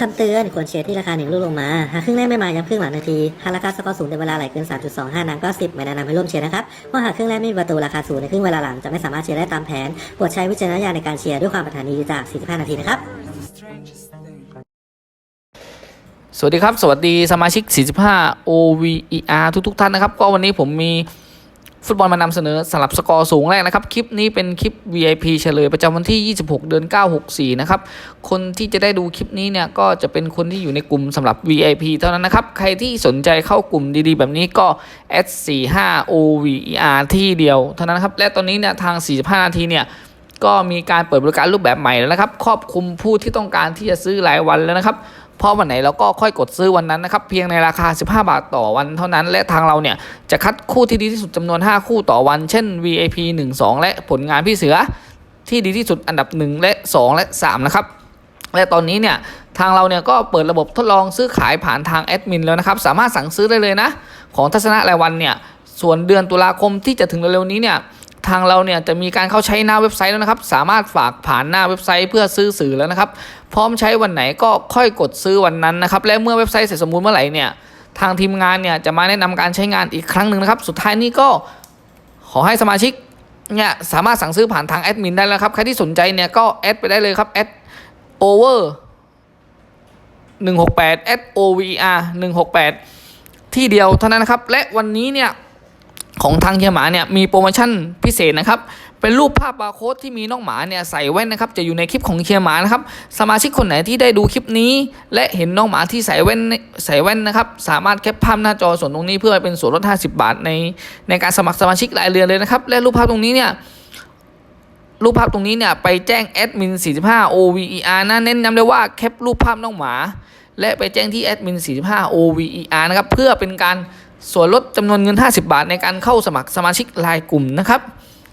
คำเตือนควรเชียร์ที่ราคาหนึ่งลูกลงมา หากครึ่งแรกไม่มาย้ำครึ่งหลังนาที หากราคาสกอร์สูงในเวลาไหลเกิน 3.25 นางก็ 10 ไม่แนะนำให้ร่วมเชียร์นะครับเพราะหากครึ่งแรกไม่มีประตูราคาสูงในครึ่งเวลาหลังจะไม่สามารถเชียร์ได้ตามแผนโปรดใช้วิจารณญาณในการเชียร์ด้วยความปรารถนาดีจาก 45 นาทีนะครับสวัสดีครับ สวัสดีสมาชิก 45 OVER ทุกทุกๆท่านนะครับ ก็วันนี้ผมมี ฟุตบอลมานำเสนอสลับสกอร์สูงแรกนะครับ คลิปนี้เป็นคลิป VIP เฉลยประจำวันที่ 26 เดือน 964 นะครับ คนที่จะได้ดูคลิปนี้เนี่ย ก็จะเป็นคนที่อยู่ในกลุ่มสำหรับ VIP เท่านั้นนะครับ ใครที่สนใจเข้ากลุ่มดีๆ แบบนี้ก็ S45 OVER ที่เดียวเท่านั้นครับ และตอนนี้เนี่ยทาง 45 นาทีเนี่ยก็มีการเปิดบริการรูปแบบใหม่แล้วนะครับ ครอบคลุมผู้ที่ต้องการที่จะซื้อรายวันแล้วนะครับ พราะวันไหนเราก็ค่อยกดซื้อวันนั้นนะครับ เพียงในราคา 15 บาทต่อวันเท่านั้น และทางเราเนี่ยจะคัดคู่ที่ดีที่สุดจำนวน 5 คู่ต่อวัน เช่น VIP 1 2 และผลงานพี่เสือ ที่ดีที่สุดอันดับ 1 และ 2 และ 3 นะครับและตอนนี้เนี่ยทางเราเนี่ยก็เปิดระบบทดลองซื้อขายผ่านทางแอดมินแล้วนะครับ สามารถสั่งซื้อได้เลยนะ ของทัศนะรายวันเนี่ยส่วนเดือนตุลาคมที่จะถึงเร็วๆนี้เนี่ย ทางเราเนี่ยจะมีการเข้าใช้หน้าเว็บไซต์แล้วนะครับ สามารถฝากผ่านหน้าเว็บไซต์เพื่อซื้อสื่อแล้วนะครับ พร้อมใช้วันไหนก็ค่อยกดซื้อวันนั้นนะครับ และเมื่อเว็บไซต์เสร็จสมบูรณ์เมื่อไหร่เนี่ยทางทีมงานเนี่ยจะมาแนะนำการใช้งานอีกครั้งหนึ่งนะครับ สุดท้ายนี้ก็ขอให้สมาชิกเนี่ยสามารถสั่งซื้อผ่านทางแอดมินได้แล้วครับ ใครที่สนใจเนี่ยก็แอดไปได้เลยครับแอด over 168 s o v r 168 ที่เดียวเท่านั้นนะครับ และวันนี้เนี่ย ของทางเฮียหมาเนี่ยมีโปรโมชั่นพิเศษนะครับเป็นรูปภาพบาร์โค้ดที่มีน้องหมาเนี่ยใส่แว่นนะครับจะอยู่ในคลิปของเฮียหมานะครับสมาชิกคนไหนที่ได้ดูคลิปนี้ และเห็นน้องหมาที่ใส่แว่นใส่แว่นนะครับสามารถแคปภาพหน้าจอส่วนตรงนี้เพื่อเป็นส่วนลด 50 บาทในในการสมัครสมาชิกรายเดือนเลยนะครับและรูปภาพตรงนี้เนี่ยรูปภาพตรงนี้เนี่ยไปแจ้งแอดมิน45 OVER นะเน้นย้ำเลยว่าแคปรูปภาพน้องหมา และไปแจ้งที่แอดมิน45 OVER นะครับเพื่อเป็นการ ส่วนลดจำนวนเงิน 50 บาทในการเข้าสมัครสมาชิกรายกลุ่มนะครับ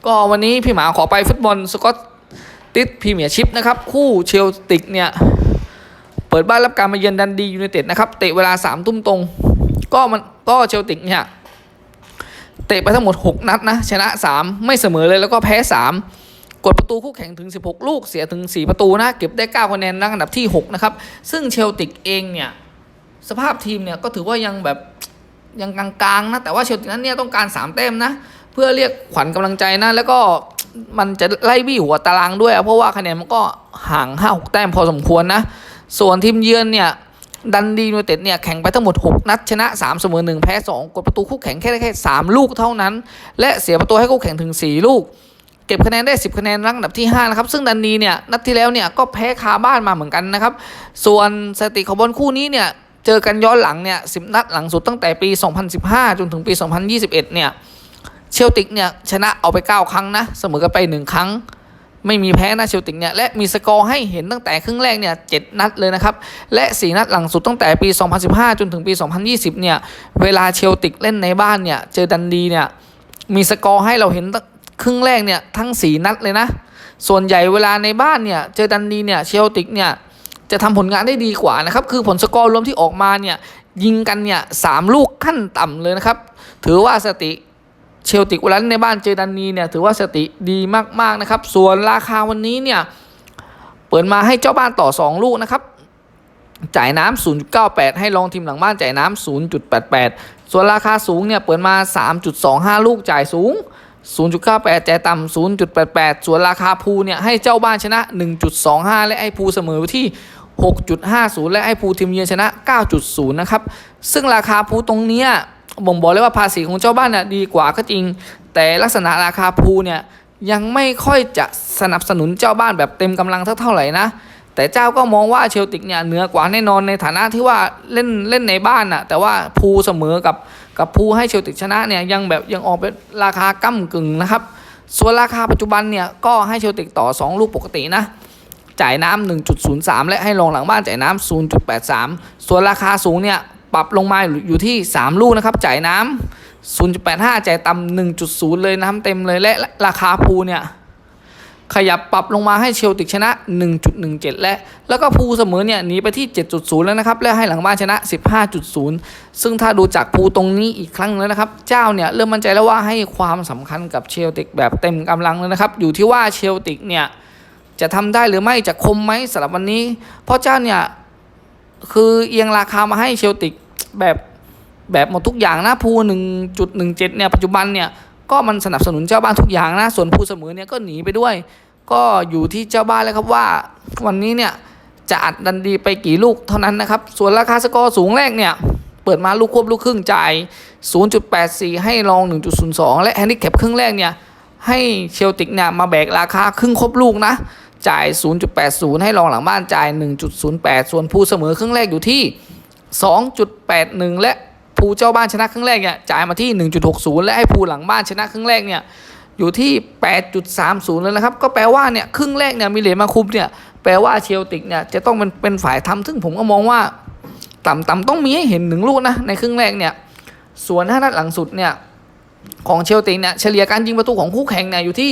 ก็วันนี้พี่หมาขอไปฟุตบอลสกอตติสพรีเมียร์ชิพนะครับ คู่เชลติกเนี่ย เปิดบ้านรับการมาเยือนดันดียูไนเต็ดนะครับ เตะเวลา3ทุ่มตรง ก็มันก็เชลติกเนี่ย เตะไปทั้งหมด 6 นัดนะ ชนะ 3 ไม่เสมอเลยแล้วก็แพ้ 3 กดประตูคู่แข่งถึง 16 ลูกเสียถึง 4 ประตูนะ เก็บได้9คะแนนนั่งอันดับที่ 6 นะครับ ซึ่งเชลติกเองเนี่ยสภาพทีมเนี่ยก็ถือว่ายังแบบ ยังกลางๆนะแต่ว่าเชลติกนั้นเนี่ยต้องการ3แต้มนะเพื่อเรียกขวัญกำลังใจนะแล้วก็มันจะไล่บี้หัวตารางด้วย เพราะว่าคะแนนมันก็ห่าง5 6แต้มพอสมควรนะส่วนทีมเยือนเนี่ยดันดียูไนเต็ดเนี่ยแข่งไปทั้งหมด 6 นัด ชนะ 3 เสมอ 1 แพ้ 2 กดประตูคู่แข่งแค่ได้แค่ 3 ลูกเท่านั้น และเสียประตูให้คู่แข่งถึง 4 ลูก เก็บคะแนนได้ 10 คะแนนรังอันดับที่ 5 นะครับ ซึ่งดันดีเนี่ยนัดที่แล้วเนี่ยก็แพ้คาบ้านมาเหมือนกันนะครับ ส่วนสถิติของบอลคู่นี้เนี่ย เจอกันย้อนหลังเนี่ย10นัดหลังสุดตั้งแต่ปี 2015 จนถึงปี 2021 เนี่ย เชลติกเนี่ยชนะเอาไป 9 ครั้งนะ เสมอกันไป 1 ครั้ง ไม่มีแพ้นะเชลติกเนี่ย และมีสกอร์ให้เห็นตั้งแต่ครึ่งแรกเนี่ยเนัดเลยนะครับ และ 4 นัดหลังสุดตั้งแต่ปี 2015 จนถึงปี 2020 เนี่ย เวลาเชลติกเล่นในบ้านเนี่ย เจอดันดีเนี่ย มีสกอร์ให้เราเห็นตั้งครึ่งแรกเนี่ยทั้ง 4 นัดเลยนะ ส่วนใหญ่เวลาในบ้านเนี่ย เจอดันดีเนี่ย เชลติกเนี่ย จะทำผลงานได้ดีกว่านะครับ คือผลสกอร์รวมที่ออกมาเนี่ยยิงกันเนี่ยสามลูกขั้นต่ำเลยนะครับ ถือว่าสติเชลติกวลาเล่นในบ้านเจดันนีเนี่ยถือว่าสติดีมากๆนะครับ ส่วนราคาวันนี้เนี่ยเปิดมาให้เจ้าบ้านต่อ 2 ลูกนะครับ จ่ายน้ำ0.98 ให้ลองทีมหลังบ้านจ่ายน้ำ0.88 ส่วนราคาสูงเนี่ยเปิดมา 3.25 ลูกจ่ายสูง 0.98จ่ต่ำ0.88 ส่วนราคาภูเนี่ยให้เจ้าบ้านชนะ 1.25 และไอ้ภูเสมอที่ 6.50 และไอ้ภูทีมเยือนชนะ 9.0 นะครับ ซึ่งราคาภูตรงเนี้ยบ่งบอกเลยว่าภาษีของเจ้าบ้านน่ะดีกว่าก็จริง แต่ลักษณะราคาภูเนี่ยยังไม่ค่อยจะสนับสนุนเจ้าบ้านแบบเต็มกำลังเท่าไหร่นะแต่เจ้าก็มองว่าเชลติกเนี่ยเหนือกว่าแน่นอนในฐานะที่ว่าเล่นเล่นในบ้านน่ะแต่ว่าภูเสมอกับ กับภูให้เชลติกชนะเนี่ยยังแบบยังออกเป็นราคาก้ากึ่งนะครับ ส่วนราคาปัจจุบันเนี่ยก็ให้เชลติกต่อ 2 ลูกปกตินะ จ่ายน้ำ1.03 และให้ลงหลังบ้านจ่ายน้ำ0.83 ส่วนราคาสูงเนี่ยปรับลงมาอยู่ที่ 3 ลูกนะครับ จ่ายน้ำ0.85 จ่ายต่ำ1.0 เลยน้ำเต็มเลยและราคาภูเนี่ย ขยับปรับลงมาให้เชลติกชนะ 1.17 และ แล้วก็ภูเสมอเนี่ยหนีไปที่ 7.0 แล้วนะครับ และให้หลังบ้านชนะ 15.0 ซึ่งถ้าดูจากภูตรงนี้อีกครั้งแล้วนะครับ เจ้าเนี่ยเริ่มมั่นใจแล้วว่าให้ความสำคัญกับเชลติกแบบเต็มกำลังเลยนะครับ อยู่ที่ว่าเชลติกเนี่ยจะทำได้หรือไม่จะคมไหมสำหรับวันนี้ เพราะเจ้าเนี่ยคือเอียงราคามาให้เชลติกแบบแบบหมดทุกอย่างนะภูหนึ่งจุดหนึ่งเจ็ดเนี่ยปัจจุบันเนี่ย ก็มันสนับสนุนเจ้าบ้านทุกอย่างนะ ส่วนภูเสมอเนี่ยก็หนีไปด้วย ก็อยู่ที่เจ้าบ้านแล้วครับว่า วันนี้เนี่ยจะอัดดันดีไปกี่ลูกเท่านั้นนะครับ ส่วนราคาสกอร์สูงแรกเนี่ยเปิดมาลูกควบลูกครึ่งจ่าย 0.84 ให้ลอง 1.02 และแฮนดิแคปครึ่งแรกเนี่ยให้เชลติกเนี่ยมาแบกราคาครึ่งครบลูกนะ จ่าย 0.80 ให้ลองหลังบ้านจ่าย 1.08 ส่วนภูเสมอครึ่งแรกอยู่ที่ 2.81 และ ภูเจ้าบ้านชนะครึ่งแรกเนี่ยจ่ายมาที่ 1.60 และให้ภูหลังบ้านชนะครึ่งแรกเนี่ยอยู่ที่ 8.30เลยนะครับ ก็แปลว่าเนี่ยครึ่งแรกเนี่ยมีเหรียญมาคุมเนี่ยแปลว่าเชลติกเนี่ยจะต้องเป็นเป็นฝ่ายทำซึ่งผมก็มองว่า ต่ำๆต้องมีให้เห็นหนึ่งลูกนะในครึ่งแรกเนี่ยส่วนถ้านัดหลังสุดเนี่ยของเชลติกเนี่ยเฉลี่ยการยิงประตูของคู่แข่งเนี่ยอยู่ที่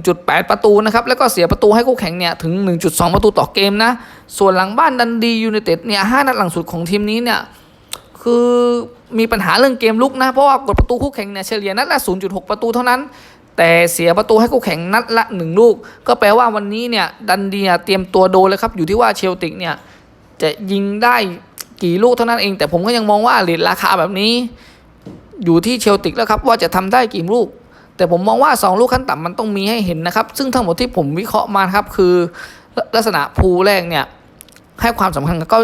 1.8 ประตูนะครับ แล้วก็เสียประตูให้คู่แข่งเนี่ยถึง 1.2 ประตูต่อเกมนะ ส่วนหลังบ้านดันดียูไนเต็ดเนี่ยห้านัดหลังสุดของทีมนี้เนี่ย คือมีปัญหาเรื่องเกมลุกนะ เพราะว่ากดประตูคู่แข่งเนี่ยเฉลี่ยนัดละ 0.6 ประตูเท่านั้น แต่เสียประตูให้คู่แข่งนัดละ 1 ลูก ก็แปลว่าวันนี้เนี่ยดันเนี่ยเตรียมตัวโดนเลยครับ อยู่ที่ว่าเชลติกเนี่ยจะยิงได้กี่ลูกเท่านั้นเอง แต่ผมก็ยังมองว่าเหรียญราคาแบบนี้ อยู่ที่เชลติกแล้วครับว่าจะทำได้กี่ลูก แต่ผมมองว่า 2 ลูกขั้นต่ำมันต้องมีให้เห็นนะครับ ซึ่งทั้งหมดที่ผมวิเคราะห์มาครับคือลักษณะภูแรกเนี่ยให้ความสำคัญก็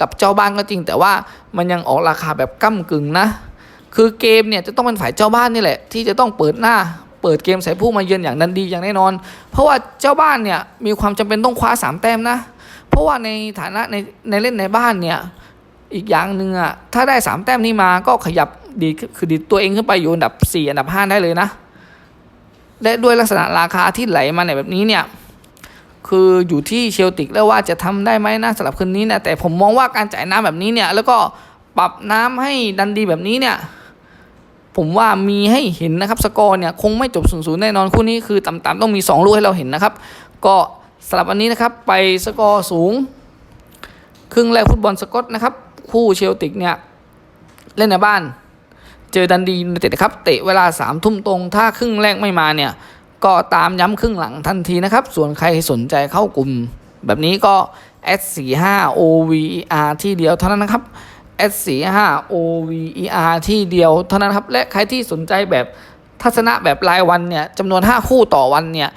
กับเจ้าบ้านก็จริง แต่ว่ามันยังออกราคาแบบก้ากึ่งนะ คือเกมเนี่ยจะต้องเป็นฝ่ายเจ้าบ้านนี่แหละ ที่จะต้องเปิดหน้าเปิดเกมใส่ผู้มาเยือนอย่างดันดีอย่างแน่นอน เพราะว่าเจ้าบ้านเนี่ยมีความจำเป็นต้องคว้าสามแต้มนะ เพราะว่าในฐานะในในเล่นในบ้านเนี่ยอีกอย่างหนึ่งอะถ้าได้สามแต้มนี้มาก็ขยับดีคือดีตัวเองขึ้นไปอยู่อันดับสี่อันดับห้าได้เลยนะและด้วยลักษณะราคาที่ไหลมาในแบบนี้เนี่ย คืออยู่ที่เชลติกแล้วว่าจะทำได้ไหมนะสำหรับคืนนี้นะแต่ผมมองว่าการจ่ายน้ำแบบนี้เนี่ยแล้วก็ปรับน้ำให้ดันดีแบบนี้เนี่ยผมว่ามีให้เห็นนะครับสกอร์เนี่ยคงไม่จบศูนย์ศูนย์แน่นอนคู่นี้คือต่ำๆต้องมี 2 ลูกให้เราเห็นนะครับ ก็สำหรับวันนี้นะครับไปสกอร์สูง ครึ่งแรกฟุตบอลสกอตนะครับ คู่เชลติกเนี่ยเล่นในบ้าน เจอดันดียูไนเต็ดนะครับ เตะเวลา3ามทุ่มตรง ถ้าครึ่งแรกไม่มาเนี่ย ก็ตามย้ำครึ่งหลังทันทีนะครับ ส่วนใครสนใจเข้ากลุ่ม แบบนี้ก็ S45 OVER ที่เดียวเท่านั้นนะครับ S45 OVER ที่เดียวเท่านั้นครับ และใครที่สนใจแบบทัศนะแบบรายวันเนี่ยจำนวน 5 คู่ต่อวันเนี่ย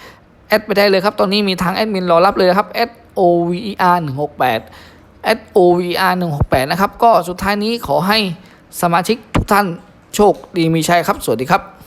แอดไปได้เลยครับ ตอนนี้มีทางแอดมินรอรับเลยครับ SOVER 168 SOVER 168 นะครับ ก็สุดท้ายนี้ขอให้สมาชิกทุกท่านโชคดีมีชัยครับ สวัสดีครับ